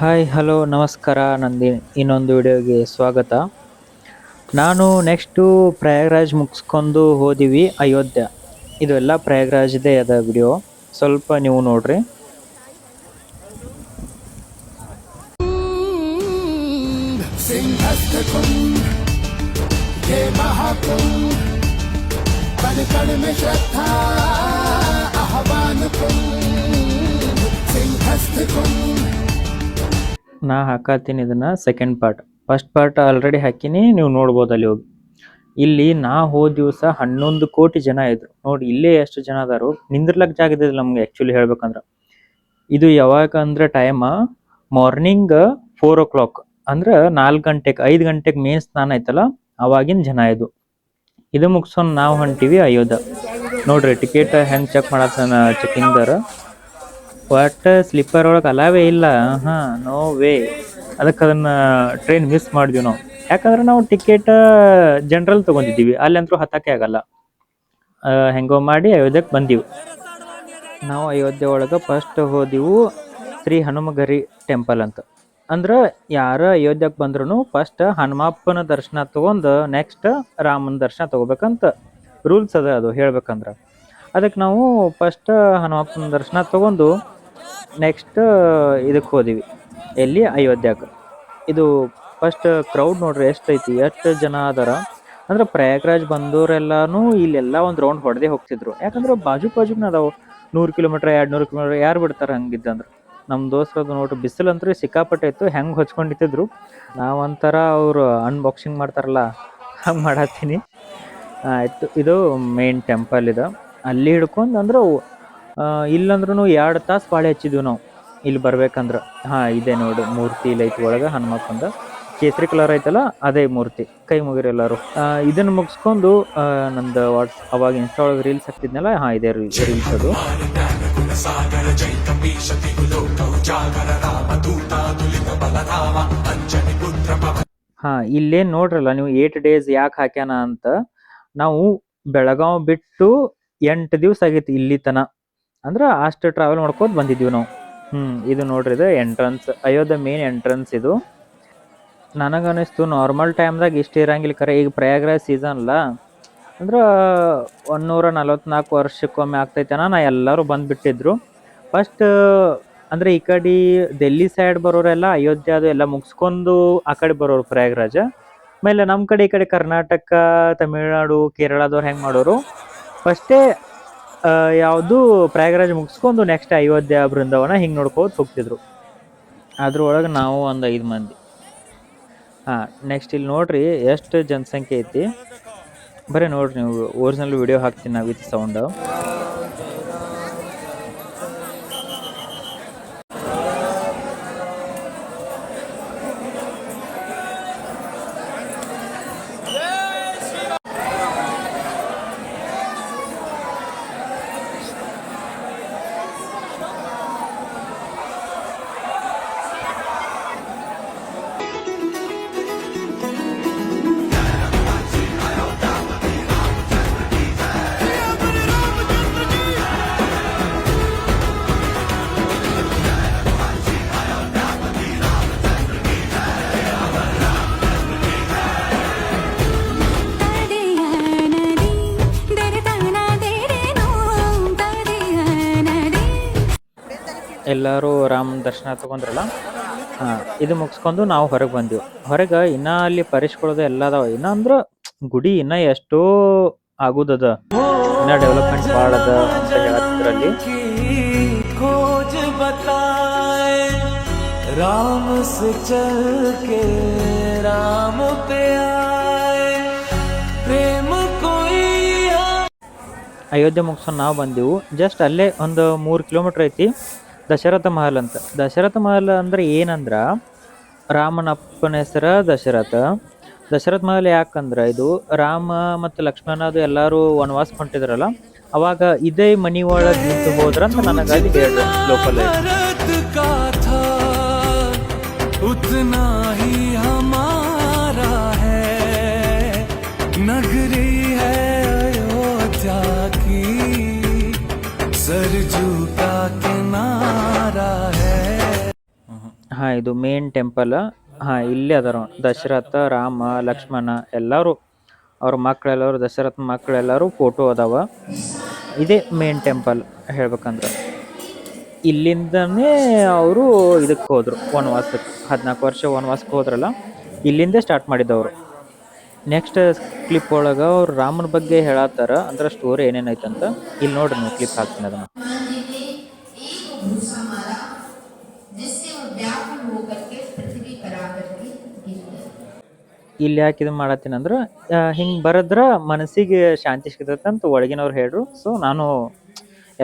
Hi hello ನಮಸ್ಕಾರ. ನಂದಿ ಇನ್ನೊಂದು ವಿಡಿಯೋಗೆ ಸ್ವಾಗತ. ನಾನು ನೆಕ್ಸ್ಟು ಪ್ರಯಾಗ್ರಾಜ್ ಮುಗಿಸ್ಕೊಂಡು ಹೋದಿವಿ, ಅಯೋಧ್ಯೆ. ಇದು ಎಲ್ಲ ಪ್ರಯಾಗ್ರಾಜ್ದೇ ಅದ ವಿಡಿಯೋ. ಸ್ವಲ್ಪ ನೀವು ನೋಡ್ರಿ. ನಾ ಹಾಕತ್ತೀನಿ ಇದನ್ನ second part first part already ಹಾಕಿನಿ, ನೀವು ನೋಡ್ಬೋದು ಅಲ್ಲಿ ಹೋಗಿ. ಇಲ್ಲಿ ನಾ ಹೋದ ದಿವಸ ಹನ್ನೊಂದು ಕೋಟಿ ಜನ ಇದ್ರು. ನೋಡಿ, ಇಲ್ಲೇ ಎಷ್ಟು ಜನ ಅದಾರು, ನಿಂದ್ರಲಕ್ ಜಾಗ ಇದ್ದಿಲ್ಲ ನಮ್ಗೆ ಆಕ್ಚುಲಿ ಹೇಳ್ಬೇಕಂದ್ರ. ಇದು ಯಾವಾಗ ಅಂದ್ರೆ time morning four o'clock ಅಂದ್ರೆ ನಾಲ್ಕು ಗಂಟೆಗೆ ಐದು ಗಂಟೆಗೆ ಮೇನ್ ಸ್ನಾನ ಐತಲ್ಲ ಅವಾಗಿನ ಜನ ಇದು ಇದು ಮುಗಿಸ್ಕೊಂಡು ನಾವು ಹೊಂಟಿವಿ ಅಯೋಧ್ಯ. ನೋಡ್ರಿ ಟಿಕೆಟ್ ಹೆಂಗ್ ಚೆಕ್ ಮಾಡತ್ತ ಚೆಕಿಂಗ್ದಾರ ಒಟ್ಟ ಸ್ಲಿಪ್ಪರ್ ಒಳಗೆ ಅಲಾವೇ ಇಲ್ಲ. ಹಾ ನೋ ವೇ ಅದಕ್ಕೆ ಅದನ್ನ ಟ್ರೈನ್ ಮಿಸ್ ಮಾಡಿದ್ವಿ ನಾವು. ಯಾಕಂದ್ರೆ ನಾವು ಟಿಕೆಟ್ ಜನರಲ್ ತಗೊಂಡಿದ್ದೀವಿ. ಅಂತೂ ಹತ್ತಕ್ಕೆ ಆಗಲ್ಲ. ಹೆಂಗೋ ಮಾಡಿ ಅಯೋಧ್ಯಕ್ಕೆ ಬಂದೀವಿ. ನಾವು ಅಯೋಧ್ಯೆ ಒಳಗೆ ಫಸ್ಟ್ ಹೋದಿವು ಶ್ರೀ ಹನುಮಗರಿ ಟೆಂಪಲ್ ಅಂತ. ಅಂದ್ರೆ ಯಾರ ಅಯೋಧ್ಯಕ್ಕೆ ಬಂದ್ರು ಫಸ್ಟ್ ಹನುಮಪ್ಪನ ದರ್ಶನ ತಗೊಂಡು ನೆಕ್ಸ್ಟ್ ರಾಮನ ದರ್ಶನ ತಗೋಬೇಕಂತ ರೂಲ್ಸ್ ಅದ ಅದು ಹೇಳ್ಬೇಕಂದ್ರೆ. ಅದಕ್ಕೆ ನಾವು ಫಸ್ಟ್ ಹನುಮಪ್ಪನ ದರ್ಶನ ತಗೊಂಡು ನೆಕ್ಸ್ಟ್ ಇದಕ್ಕೆ ಹೋದಿವಿ. ಎಲ್ಲಿ? ಅಯೋಧ್ಯಕ್ಕೆ ಇದು ಫಸ್ಟ್ ಕ್ರೌಡ್ ನೋಡ್ರಿ ಎಷ್ಟೈತಿ ಎಷ್ಟು ಜನ ಅದಾರ? ಅಂದ್ರೆ ಪ್ರಯಾಗ್ರಾಜ್ ಬಂದವರೆಲ್ಲಾನು ಇಲ್ಲೆಲ್ಲ ಒಂದು ರೌಂಡ್ ಹೊಡೆದೇ ಹೋಗ್ತಿದ್ರು. ಯಾಕಂದ್ರೆ ಬಾಜು ಬಾಜುನ ಅದಾವು. ನೂರು ಕಿಲೋಮೀಟರ್ ಎರಡು ನೂರು ಕಿಲೋಮೀಟರ್ ಯಾರು ಬಿಡ್ತಾರೆ ಹಂಗಿದ್ದಂದ್ರೆ ನಮ್ಮ ದೋಸ್ತರದು ನೋಡ್ರಿ ಬಿಸಿಲಂತೂ ಸಿಕ್ಕಾಪಟ್ಟೆ ಇತ್ತು. ಹೆಂಗೆ ಹೊಚ್ಕೊಂಡಿತ್ತಿದ್ರು ನಾವಂತರ ಅವರು ಅನ್ಬಾಕ್ಸಿಂಗ್ ಮಾಡ್ತಾರಲ್ಲ, ಹಂಗೆ ಮಾಡತ್ತೀನಿ. ಆಯಿತು, ಇದು ಮೇನ್ ಟೆಂಪಲ್ ಇದು. ಅಲ್ಲಿ ಹಿಡ್ಕೊಂಡು ಅಂದ್ರೆ ಇಲ್ಲಂದ್ರೂ ಎರಡು ತಾಸು ಬಾಳೆ ಹಚ್ಚಿದ್ವಿ ನಾವು. ಇಲ್ಲಿ ಬರ್ಬೇಕಂದ್ರೆ. ಹಾಂ, ಇದೆ ನೋಡು, ಮೂರ್ತಿ ಇಲ್ಲಿ ಐತಿ ಒಳಗೆ ಹನುಮಕ್ಕಂದ ಕೇಸರಿ ಕಲರ್ ಐತಲ್ಲ, ಅದೇ ಮೂರ್ತಿ, ಕೈ ಮುಗಿರಿ ಎಲ್ಲರೂ. ಇದನ್ನು ಮುಗಿಸ್ಕೊಂಡು ನಂದು ವಾಟ್ಸ್ ಅವಾಗ ಇನ್ಸ್ಟಾ ಒಳಗೆ ರೀಲ್ಸ್ ಹಾಕ್ತಿದ್ನಲ್ಲ, ಹಾಂ, ಇದೆ ರೀಲ್ಸ್ ಅದು. ಹಾ, ಇಲ್ಲೇನ್ ನೋಡ್ರಲ್ಲ, ನೀವು ಏಟ್ ಡೇಸ್ ಯಾಕೆ ಹಾಕ್ಯಾನ ಅಂತ, ನಾವು ಬೆಳಗಾವ್ ಬಿಟ್ಟು ಎಂಟು ದಿವ್ಸ ಆಗೈತಿ ಇಲ್ಲಿ ತನ. ಅಂದ್ರ ಅಷ್ಟು ಟ್ರಾವೆಲ್ ಮಾಡ್ಕೊಂಡು ಬಂದಿದ್ವಿ ನಾವು. ಹ್ಞೂ ಇದು ನೋಡ್ರಿ, ಇದು ಎಂಟ್ರನ್ಸ್ ಅಯೋಧ್ಯ ಮೇನ್ ಎಂಟ್ರೆನ್ಸ್ ಇದು. ನನಗನಿಸ್ತು ನಾರ್ಮಲ್ ಟೈಮ್ದಾಗ ಇಷ್ಟು ಇರಂಗಿಲ್ಲ ಖರೆ ಈಗ ಪ್ರಯಾಗ್ರಾಜ್ ಸೀಸನ್ ಅಲ್ಲ. ಅಂದ್ರ ಒಂದೂರ ನಲವತ್ನಾಲ್ಕು ವರ್ಷಕ್ಕೊಮ್ಮೆ ಆಗ್ತೈತೆನ ನಾ ಎಲ್ಲರೂ ಬಂದ್ಬಿಟ್ಟಿದ್ರು. ಫಸ್ಟ್ ಅಂದ್ರೆ ಈ ಕಡೆ ಡೆಲ್ಲಿ ಸೈಡ್ ಬರೋರೆಲ್ಲ, ಅಯೋಧ್ಯ ಅದು ಎಲ್ಲ ಮುಗಿಸ್ಕೊಂಡು ಆ ಕಡೆ ಬರೋರು ಪ್ರಯಾಗ್ರಾಜ. ಆಮೇಲೆ ನಮ್ಮ ಕಡೆ ಈ ಕಡೆ ಕರ್ನಾಟಕ, ತಮಿಳ್ನಾಡು, ಕೇರಳದವ್ರು ಹೆಂಗೆ ಮಾಡೋರು? ಫಸ್ಟೇ ಯಾವುದು ಪ್ರಯಾಗರಾಜ್ ಮುಗಿಸ್ಕೊಂಡು ನೆಕ್ಸ್ಟ್ ಅಯೋಧ್ಯ ಬೃಂದಾವನ ಹಿಂಗೆ ನೋಡ್ಕೋತ ಹೋಗ್ತಿದ್ರು. ಅದ್ರೊಳಗೆ ನಾವು ಒಂದು ಐದು ಮಂದಿ. ಹಾಂ ನೆಕ್ಸ್ಟ್ ಇಲ್ಲಿ ನೋಡ್ರಿ ಎಷ್ಟು ಜನಸಂಖ್ಯೆ ಐತಿ. ಬರೀ ನೋಡ್ರಿ ನೀವು ಒರಿಜಿನಲ್ ವಿಡಿಯೋ ಹಾಕ್ತೀನಿ ನಾವು ವಿತ್ ಸೌಂಡ್ ಎಲ್ಲರೂ ರಾಮನ ದರ್ಶನ ತಗೊಂಡ್ರಲ್ಲ ಹಾಂ ಇದು ಮುಗಿಸ್ಕೊಂಡು ನಾವು ಹೊರಗೆ ಬಂದ್ವಿ ಹೊರಗೆ ಇನ್ನ ಅಲ್ಲಿ ಪರಿಷ್ಕೊಳ್ಳೋದು ಎಲ್ಲ ಅದಾವ ಇನ್ನ ಅಂದ್ರ ಗುಡಿ ಇನ್ನ ಎಷ್ಟೋ ಆಗುದದ ಇನ್ನ ಡೆವಲಪ್ಮೆಂಟ್ ಮಾಡದ ಅಂತ ಹೇಳತ್ತಿದ್ರಲ್ಲಿ की खोज बताए राम से चल के राम पे आए प्रेम कोई ಅಯೋಧ್ಯೆ ಮುಗಿಸ್ಕೊಂಡು ನಾವು ಬಂದೆವು ಜಸ್ಟ್ ಅಲ್ಲೇ ಒಂದು ಮೂರು ಕಿಲೋಮೀಟ್ರ್ ಐತಿ ದಶರಥ ಮಹಲ್ ಅಂತ ದಶರಥ ಮಹಲ್ ಅಂದ್ರೆ ಏನಂದ್ರ ರಾಮನ ಅಪ್ಪನ ಹೆಸರ ದಶರಥ ದಶರಥ ಮಹಲ್ ಯಾಕಂದ್ರ ಇದು ರಾಮ ಮತ್ತು ಲಕ್ಷ್ಮಣ ಅದು ಎಲ್ಲಾರು ವನವಾಸ ಹೊಂಟಿದ್ರಲ್ಲ ಅವಾಗ ಇದೇ ಮನಿ ಒಳಗೆ ನಿಂತು ಹೋದ್ರಂತ ನನಗಾಗಿ ಹೇಳ್ರಿ ಲೋಕಲ್ भारत का था उतना ही हमारा है नगरी है अयोध्या की सरजू का किनारा है ಹಾಂ, ಇದು ಮೇನ್ ಟೆಂಪಲ್ ಹಾಂ, ಇಲ್ಲೇ ಅದಾರ. ದಶರಥ, ರಾಮ, ಲಕ್ಷ್ಮಣ ಎಲ್ಲರೂ, ಅವ್ರ ಮಕ್ಕಳೆಲ್ಲರೂ, ದಶರಥ ಮಕ್ಕಳೆಲ್ಲರೂ ಫೋಟೋ ಅದಾವ. ಇದೇ ಮೇನ್ ಟೆಂಪಲ್ ಹೇಳ್ಬೇಕಂದ್ರೆ. ಇಲ್ಲಿಂದನೇ ಅವರು ಇದಕ್ಕೆ ಹೋದರು. ವನವಾಸಕ್ಕೆ. ಹದಿನಾಲ್ಕು ವರ್ಷ ವನವಾಸಕ್ಕೆ ಹೋದ್ರಲ್ಲ, ಇಲ್ಲಿಂದೇ ಸ್ಟಾರ್ಟ್ ಮಾಡಿದ್ದವರು ನೆಕ್ಸ್ಟ್ ಕ್ಲಿಪ್ ಒಳಗ ಅವ್ರು ರಾಮನ ಬಗ್ಗೆ ಹೇಳತ್ತಾರ ಅಂದ್ರೆ ಸ್ಟೋರಿ ಏನೇನೈತಂತ ಇಲ್ಲಿ ನೋಡ್ರಿ ನೀವು ಕ್ಲಿಪ್ ಹಾಕ್ತೀನಿ ಅದನ್ನ. ಇಲ್ಲಿ ಯಾಕೆ ಇದು ಮಾಡತ್ತೀನಿ ಅಂದ್ರೆ ಹಿಂಗ್ ಬರದ್ರ ಮನಸ್ಸಿಗೆ ಶಾಂತಿ ಸಿಗ್ತೈತೆ ಅಂತ ಒಳಗಿನವ್ರು ಹೇಳ್ರು. ಸೊ ನಾನು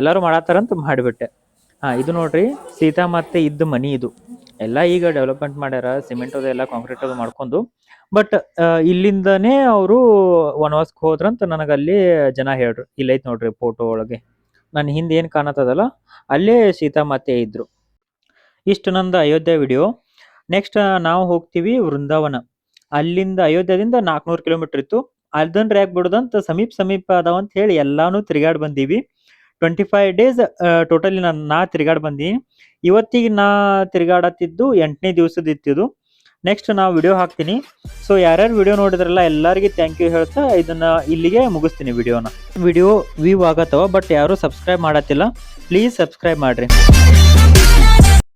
ಎಲ್ಲರೂ ಮಾಡತ್ತಾರಂತ ಮಾಡಿಬಿಟ್ಟೆ. ಹಾ ಇದು ನೋಡ್ರಿ ಸೀತಾ ಮತ್ತೆ ಇದ್ದ ಮನಿ ಇದು. ಎಲ್ಲ ಈಗ ಡೆವಲಪ್ಮೆಂಟ್ ಮಾಡ್ಯಾರ ಸಿಮೆಂಟ್ ಅದು ಎಲ್ಲ ಕಾಂಕ್ರೀಟ್ ಅದು ಮಾಡ್ಕೊಂಡು. ಬಟ್ ಇಲ್ಲಿಂದನೇ ಅವರು ವನವಾಸಕ್ಕೆ ಹೋದ್ರಂತ ನನಗಲ್ಲಿ ಜನ ಹೇಳ್ರು. ಇಲ್ಲೈತೆ ನೋಡ್ರಿ ಫೋಟೋ ಒಳಗೆ. ನನ್ನ ಹಿಂದೆ ಏನು ಕಾಣತ್ತದಲ್ಲ, ಅಲ್ಲೇ ಸೀತಾಮಾತೆ ಇದ್ರು. ಇಷ್ಟು ನಂದು ಅಯೋಧ್ಯೆ ವಿಡಿಯೋ ನೆಕ್ಸ್ಟ್ ನಾವು ಹೋಗ್ತೀವಿ ವೃಂದಾವನ. ಅಲ್ಲಿಂದ ಅಯೋಧ್ಯದಿಂದ ನಾಲ್ಕುನೂರು ಕಿಲೋಮೀಟರ್ ಇತ್ತು. ಅದನ್ನ ರ್ಯಾಕ್ ಬಿಡೋದಂತ ಸಮೀಪ ಸಮೀಪ ಅದಾವಂತ ಹೇಳಿ ಎಲ್ಲಾನು ತಿರುಗಾಡಿ ಬಂದೀವಿ. ಟ್ವೆಂಟಿ ಫೈವ್ ಡೇಸ್ ಟೋಟಲಿ ನಾನು, ನಾ ತಿರುಗಾಡ್ ಬಂದೀನಿ. ಇವತ್ತಿಗೆ ನಾ ತಿರ್ಗಾಡತ್ತಿದ್ದು ಎಂಟನೇ ದಿವಸದ ಇತ್ತಿದ್ದು ನೆಕ್ಸ್ಟ್ ನಾವು ವಿಡಿಯೋ ಹಾಕ್ತೀನಿ. ಸೊ ಯಾರ್ಯಾರು ವಿಡಿಯೋ ನೋಡಿದ್ರಲ್ಲ, ಎಲ್ಲರಿಗೆ ಥ್ಯಾಂಕ್ ಯು ಹೇಳ್ತಾ ಇದನ್ನ ಇಲ್ಲಿಗೆ ಮುಗಿಸ್ತೀನಿ ವಿಡಿಯೋನ ವಿಡಿಯೋ ವ್ಯೂ ಆಗತ್ತವ ಬಟ್ ಯಾರು ಸಬ್ಸ್ಕ್ರೈಬ್ ಮಾಡತ್ತಿಲ್ಲ ಪ್ಲೀಸ್ ಸಬ್ಸ್ಕ್ರೈಬ್ ಮಾಡ್ರಿ.